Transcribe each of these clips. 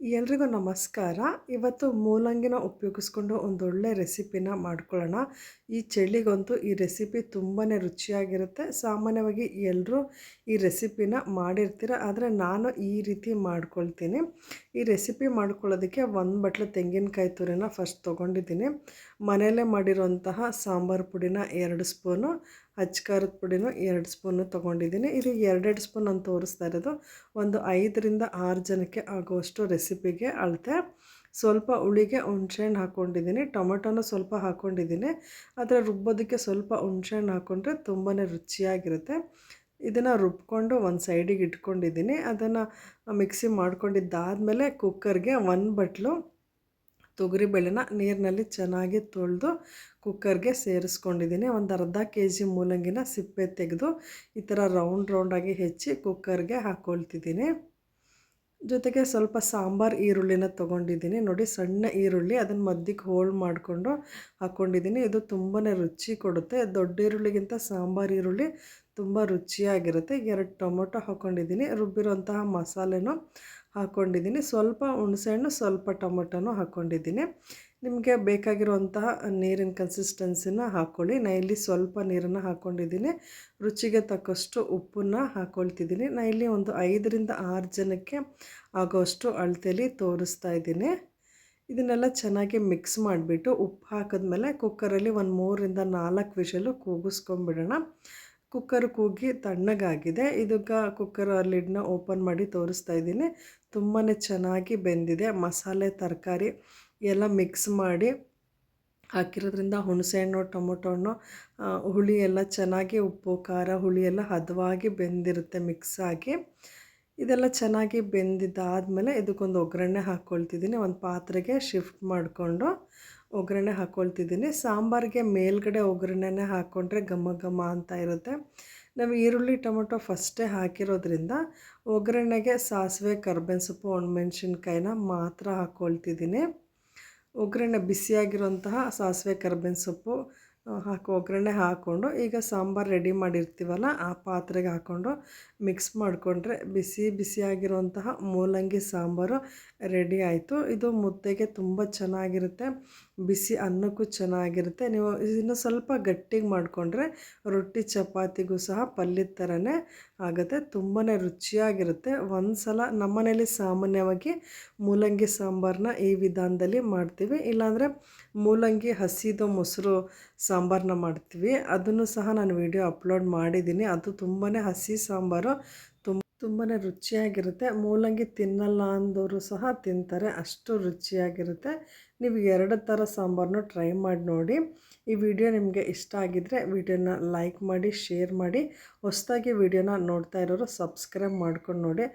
ಎಲ್ರಿಗೂ ನಮಸ್ಕಾರ. ಇವತ್ತು ಮೂಲಂಗಿನ ಉಪಯೋಗಿಸ್ಕೊಂಡು ಒಂದೊಳ್ಳೆ ರೆಸಿಪಿನ ಮಾಡ್ಕೊಳ್ಳೋಣ. ಈ ಚಳಿಗಂತೂ ಈ ರೆಸಿಪಿ ತುಂಬಾ ರುಚಿಯಾಗಿರುತ್ತೆ. ಸಾಮಾನ್ಯವಾಗಿ ಎಲ್ಲರೂ ಈ ರೆಸಿಪಿನ ಮಾಡಿರ್ತೀರ, ಆದರೆ ನಾನು ಈ ರೀತಿ ಮಾಡ್ಕೊಳ್ತೀನಿ. ಈ ರೆಸಿಪಿ ಮಾಡ್ಕೊಳ್ಳೋದಕ್ಕೆ ಒಂದು ಬಟ್ಲು ತೆಂಗಿನಕಾಯಿ ತುರಿನ ಫಸ್ಟ್ ತೊಗೊಂಡಿದ್ದೀನಿ. ಮನೆಯಲ್ಲೇ ಮಾಡಿರೋಂತಹ ಸಾಂಬಾರು ಪುಡಿನ ಎರಡು ಸ್ಪೂನು ಅಚ್ಕಾರದ ಪುಡಿನೂ ಎರಡು ಸ್ಪೂನು ತೊಗೊಂಡಿದ್ದೀನಿ. ಇದು ಎರಡೆರಡು ಸ್ಪೂನ್ ನಾನು ತೋರಿಸ್ತಾ ಇರೋದು. ಒಂದು ಐದರಿಂದ ಆರು ಜನಕ್ಕೆ ಆಗುವಷ್ಟು ರೆಸಿಪಿಗೆ ಅಳತೆ. ಸ್ವಲ್ಪ ಹುಳಿಗೆ ಹುಣ್ಸೆಹಣ್ಣು ಹಾಕ್ಕೊಂಡಿದ್ದೀನಿ. ಟೊಮೆಟೊನೂ ಸ್ವಲ್ಪ ಹಾಕ್ಕೊಂಡಿದ್ದೀನಿ. ಆದರೆ ರುಬ್ಬೋದಕ್ಕೆ ಸ್ವಲ್ಪ ಹುಣ್ಸೆಹಣ್ಣು ಹಾಕ್ಕೊಂಡ್ರೆ ತುಂಬಾ ರುಚಿಯಾಗಿರುತ್ತೆ. ಇದನ್ನು ರುಬ್ಕೊಂಡು ಒಂದು ಸೈಡಿಗೆ ಇಟ್ಕೊಂಡಿದ್ದೀನಿ. ಅದನ್ನು ಮಿಕ್ಸಿ ಮಾಡ್ಕೊಂಡಿದ್ದಾದಮೇಲೆ ಕುಕ್ಕರ್ಗೆ ಒಂದು ಬಟ್ಲು ತೊಗರಿಬೇಳೆನ ನೀರಿನಲ್ಲಿ ಚೆನ್ನಾಗಿ ತೊಳೆದು ಕುಕ್ಕರ್ಗೆ ಸೇರಿಸ್ಕೊಂಡಿದ್ದೀನಿ. ಒಂದು ಅರ್ಧ ಕೆ ಜಿ ಮೂಲಂಗಿನ ಸಿಪ್ಪೆ ತೆಗೆದು ಈ ಥರ ರೌಂಡ್ ರೌಂಡಾಗಿ ಹೆಚ್ಚಿ ಕುಕ್ಕರ್ಗೆ ಹಾಕ್ಕೊಳ್ತಿದ್ದೀನಿ ಜೊತೆಗೆ ಸ್ವಲ್ಪ ಸಾಂಬಾರು ಈರುಳ್ಳಿನ ತೊಗೊಂಡಿದ್ದೀನಿ. ನೋಡಿ, ಸಣ್ಣ ಈರುಳ್ಳಿ ಅದನ್ನು ಮದ್ದಿಗೆ ಹೋಲ್ಡ್ ಮಾಡಿಕೊಂಡು ಹಾಕ್ಕೊಂಡಿದ್ದೀನಿ ಇದು ತುಂಬಾ ರುಚಿ ಕೊಡುತ್ತೆ. ದೊಡ್ಡ ಈರುಳ್ಳಿಗಿಂತ ಸಾಂಬಾರು ಈರುಳ್ಳಿ ತುಂಬ ರುಚಿಯಾಗಿರುತ್ತೆ. ಎರಡು ಟೊಮೊಟೊ ಹಾಕ್ಕೊಂಡಿದ್ದೀನಿ ರುಬ್ಬಿರೋಂತಹ ಮಸಾಲೆನೂ ಹಾಕ್ಕೊಂಡಿದ್ದೀನಿ ಸ್ವಲ್ಪ ಹುಣಸೆಹಣ್ಣು, ಸ್ವಲ್ಪ ಟೊಮೊಟೊನೂ ಹಾಕ್ಕೊಂಡಿದ್ದೀನಿ ನಿಮಗೆ ಬೇಕಾಗಿರುವಂತಹ ನೀರಿನ ಕನ್ಸಿಸ್ಟೆನ್ಸಿನ ಹಾಕ್ಕೊಳ್ಳಿ ನಾ ಇಲ್ಲಿ ಸ್ವಲ್ಪ ನೀರನ್ನು ಹಾಕ್ಕೊಂಡಿದ್ದೀನಿ ರುಚಿಗೆ ತಕ್ಕಷ್ಟು ಉಪ್ಪನ್ನು ಹಾಕ್ಕೊಳ್ತಿದ್ದೀನಿ ನಾ ಇಲ್ಲಿ ಒಂದು ಐದರಿಂದ ಆರು ಜನಕ್ಕೆ ಆಗೋಷ್ಟು ಅಳತೆಯಲ್ಲಿ ತೋರಿಸ್ತಾ ಇದ್ದೀನಿ. ಇದನ್ನೆಲ್ಲ ಚೆನ್ನಾಗಿ ಮಿಕ್ಸ್ ಮಾಡಿಬಿಟ್ಟು ಉಪ್ಪು ಹಾಕಿದ್ಮೇಲೆ ಕುಕ್ಕರಲ್ಲಿ ಒಂದು ಮೂರರಿಂದ ನಾಲ್ಕು ವಿಷಲು ಕೂಗಿಸ್ಕೊಂಬಿಡೋಣ ಕುಕ್ಕರ್ ಕೂಗಿ ತಣ್ಣಗಾಗಿದೆ. ಇದಕ್ಕೆ ಕುಕ್ಕರ್ ಲಿಡ್ನ ಓಪನ್ ಮಾಡಿ ತೋರಿಸ್ತಾ ಇದ್ದೀನಿ. ತುಂಬಾ ಚೆನ್ನಾಗಿ ಬೆಂದಿದೆ. ಮಸಾಲೆ, ತರಕಾರಿ ಎಲ್ಲ ಮಿಕ್ಸ್ ಮಾಡಿ ಹಾಕಿರೋದ್ರಿಂದ ಹುಣಸೆಹಣ್ಣು ಟೊಮೊಟೊ ಹಣ್ಣು ಹುಳಿ ಎಲ್ಲ ಚೆನ್ನಾಗಿ ಉಪ್ಪು, ಖಾರ, ಹುಳಿ ಎಲ್ಲ ಹದವಾಗಿ ಬೆಂದಿರುತ್ತೆ ಮಿಕ್ಸ್ ಆಗಿ. ಇದೆಲ್ಲ ಚೆನ್ನಾಗಿ ಬೆಂದಿದ್ದಾದಮೇಲೆ ಇದಕ್ಕೊಂದು ಒಗ್ಗರಣೆ ಹಾಕ್ಕೊಳ್ತಿದ್ದೀನಿ. ಒಂದು ಪಾತ್ರೆಗೆ ಶಿಫ್ಟ್ ಮಾಡಿಕೊಂಡು ಒಗ್ಗರಣೆ ಹಾಕ್ಕೊಳ್ತಿದ್ದೀನಿ ಸಾಂಬಾರಿಗೆ ಮೇಲ್ಗಡೆ ಒಗ್ಗರಣೆನೇ ಹಾಕ್ಕೊಂಡ್ರೆ ಘಮ ಘಮ ಅಂತ ಇರುತ್ತೆ. ನಾವು ಈರುಳ್ಳಿ, ಟೊಮೊಟೊ ಫಸ್ಟೇ ಹಾಕಿರೋದ್ರಿಂದ ಒಗ್ಗರಣೆಗೆ ಸಾಸಿವೆ, ಕರ್ಬೇವಿನ ಸೊಪ್ಪು, ಒಣಮೆಣ್ಸಿನ್ಕಾಯಿನ ಮಾತ್ರ ಹಾಕ್ಕೊಳ್ತಿದ್ದೀನಿ ಒಗ್ಗರಣೆ ಬಿಸಿಯಾಗಿರುವಂತಹ ಸಾಸಿವೆ, ಕರ್ಬೇವಿನ ಸೊಪ್ಪು ಹಾಕಿ, ಒಗ್ಗರಣೆ ಹಾಕ್ಕೊಂಡು ಈಗ ಸಾಂಬಾರು ರೆಡಿ ಮಾಡಿರ್ತೀವಲ್ಲ, ಆ ಪಾತ್ರೆಗೆ ಹಾಕ್ಕೊಂಡು ಮಿಕ್ಸ್ ಮಾಡಿಕೊಂಡ್ರೆ ಬಿಸಿ ಬಿಸಿಯಾಗಿರುವಂತಹ ಮೂಲಂಗಿ ಸಾಂಬಾರು ರೆಡಿ ಆಯಿತು. ಇದು ಮುದ್ದೆಗೆ ತುಂಬ ಚೆನ್ನಾಗಿರುತ್ತೆ, ಬಿಸಿ ಅನ್ನಕ್ಕೂ ಚೆನ್ನಾಗಿರುತ್ತೆ. ನೀವು ಇನ್ನು ಸ್ವಲ್ಪ ಗಟ್ಟಿಗೆ ಮಾಡಿಕೊಂಡ್ರೆ ರೊಟ್ಟಿ ಚಪಾತಿಗೂ ಸಹ ಪಲ್ಯದ ಥರನೇ ಆಗುತ್ತೆ ತುಂಬಾ ರುಚಿಯಾಗಿರುತ್ತೆ. ಒಂದು ಸಲ ನಮ್ಮನೇಲಿ ಸಾಮಾನ್ಯವಾಗಿ ಮೂಲಂಗಿ ಸಾಂಬಾರನ್ನ ಈ ವಿಧಾನದಲ್ಲಿ ಮಾಡ್ತೀವಿ. ಇಲ್ಲಾಂದರೆ ಮೂಲಂಗಿ, ಹಸಿದು, ಮೊಸರು ಸಾಂಬಾರನ್ನ ಮಾಡ್ತೀವಿ. ಅದನ್ನು ಸಹ ನಾನು ವಿಡಿಯೋ ಅಪ್ಲೋಡ್ ಮಾಡಿದ್ದೀನಿ. ಅದು ತುಂಬಾ ಹಸಿ ಸಾಂಬಾರು. ತುಂಬ ತುಂಬಾ ರುಚಿಯಾಗಿರುತ್ತೆ. ಮೂಲಂಗಿ ತಿನ್ನಲ್ಲ ಅಂದವರು ಸಹ ತಿಂತಾರೆ. ಅಷ್ಟು ರುಚಿಯಾಗಿರುತ್ತೆ. ನೀವು ಎರಡು ಥರ ಸಾಂಬಾರನ್ನು ಟ್ರೈ ಮಾಡಿ ನೋಡಿ. ಈ ವಿಡಿಯೋ ನಿಮಗೆ ಇಷ್ಟ ಆಗಿದ್ದರೆ ವಿಡಿಯೋನ ಲೈಕ್ ಮಾಡಿ, ಶೇರ್ ಮಾಡಿ. ಹೊಸದಾಗಿ ವಿಡಿಯೋನ ನೋಡ್ತಾ ಇರೋರು ಸಬ್ಸ್ಕ್ರೈಬ್ ಮಾಡ್ಕೊಂಡು ನೋಡಿ.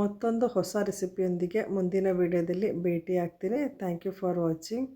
ಮತ್ತೊಂದು ಹೊಸ ರೆಸಿಪಿಯೊಂದಿಗೆ ಮುಂದಿನ ವಿಡಿಯೋದಲ್ಲಿ ಭೇಟಿ ಆಗ್ತೀನಿ ಥ್ಯಾಂಕ್ ಯು ಫಾರ್ ವಾಚಿಂಗ್.